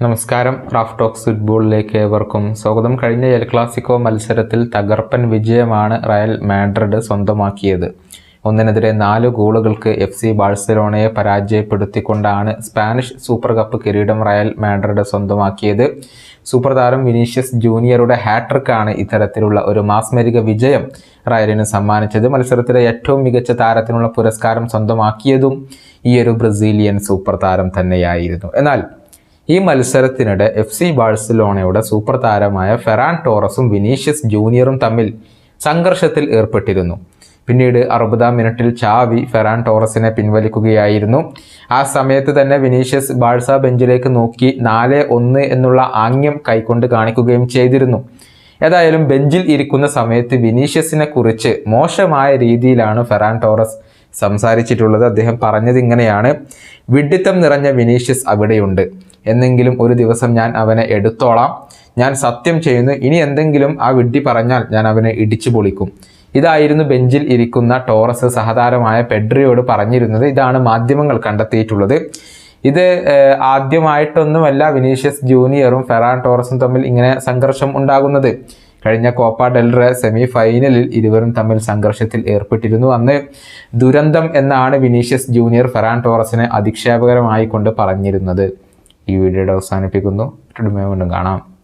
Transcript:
നമസ്കാരം. Raf talks ഫുട്ബോളിലേക്ക് ഏവർക്കും സ്വാഗതം. കഴിഞ്ഞ എൽ ക്ലാസിക്കോ മത്സരത്തിൽ തകർപ്പൻ വിജയമാണ് റയൽ മാഡ്രിഡ് സ്വന്തമാക്കിയത്. ഒന്നിനെതിരെ നാല് ഗോളുകൾക്ക് എഫ് സി ബാഴ്സലോണയെ പരാജയപ്പെടുത്തിക്കൊണ്ടാണ് സ്പാനിഷ് സൂപ്പർ കപ്പ് കിരീടം റയൽ മാഡ്രിഡ് സ്വന്തമാക്കിയത്. സൂപ്പർ താരം വിനീഷ്യസ് ജൂനിയറുടെ ഹാട്രിക്കാണ് ഇത്തരത്തിലുള്ള ഒരു മാസ്മരിക വിജയം റയലിന് സമ്മാനിച്ചത്. മത്സരത്തിലെ ഏറ്റവും മികച്ച താരത്തിനുള്ള പുരസ്കാരം സ്വന്തമാക്കിയതും ഈ ഒരു ബ്രസീലിയൻ സൂപ്പർ താരം തന്നെയായിരുന്നു. എന്നാൽ ഈ മത്സരത്തിനിടെ എഫ് സി ബാഴ്സലോണയുടെ സൂപ്പർ താരമായ ഫെറാൻ ടോറസും വിനീഷ്യസ് ജൂനിയറും തമ്മിൽ സംഘർഷത്തിൽ ഏർപ്പെട്ടിരുന്നു. പിന്നീട് അറുപതാം മിനിറ്റിൽ ചാവി ഫെറാൻ ടോറസിനെ പിൻവലിക്കുകയായിരുന്നു. ആ സമയത്ത് തന്നെ വിനീഷ്യസ് ബാഴ്സ ബെഞ്ചിലേക്ക് നോക്കി നാല് ഒന്ന് എന്നുള്ള ആംഗ്യം കൈകൊണ്ട് കാണിക്കുകയും ചെയ്തിരുന്നു. ഏതായാലും ബെഞ്ചിൽ ഇരിക്കുന്ന സമയത്ത് വിനീഷ്യസിനെ കുറിച്ച് മോശമായ രീതിയിലാണ് ഫെറാൻ ടോറസ് സംസാരിച്ചിട്ടുള്ളത്. അദ്ദേഹം പറഞ്ഞത് ഇങ്ങനെയാണ്. വിഡിത്തം നിറഞ്ഞ വിനീഷ്യസ് അവിടെയുണ്ട്. എന്നെങ്കിലും ഒരു ദിവസം ഞാൻ അവനെ എടുത്തോളാം. ഞാൻ സത്യം ചെയ്യുന്നു. ഇനി എന്തെങ്കിലും ആ വിഡ്ഢി പറഞ്ഞാൽ ഞാൻ അവനെ ഇടിച്ചു പൊളിക്കും. ഇതായിരുന്നു ബെഞ്ചിൽ ഇരിക്കുന്ന ടോറസ് സഹതാരമായ പെഡ്രിയോട് പറഞ്ഞിരുന്നത്. ഇതാണ് മാധ്യമങ്ങൾ കണ്ടെത്തിയിട്ടുള്ളത്. ഇത് ആദ്യമായിട്ടൊന്നുമല്ല വിനീഷ്യസ് ജൂനിയറും ഫെറാൻ ടോറസും തമ്മിൽ ഇങ്ങനെ സംഘർഷം ഉണ്ടാകുന്നത്. കഴിഞ്ഞ കോപ്പ ഡെൽറെ സെമി ഫൈനലിൽ ഇരുവരും തമ്മിൽ സംഘർഷത്തിൽ ഏർപ്പെട്ടിരുന്നു. അന്ന് ദുരന്തം എന്നാണ് വിനീഷ്യസ് ജൂനിയർ ഫെറാൻ ടോറസിനെ അധിക്ഷേപകരമായി കൊണ്ട് പറഞ്ഞിരുന്നത്. ഈ വീഡിയോയുടെ അവസാനിപ്പിക്കുന്നു. വീണ്ടും കാണാം.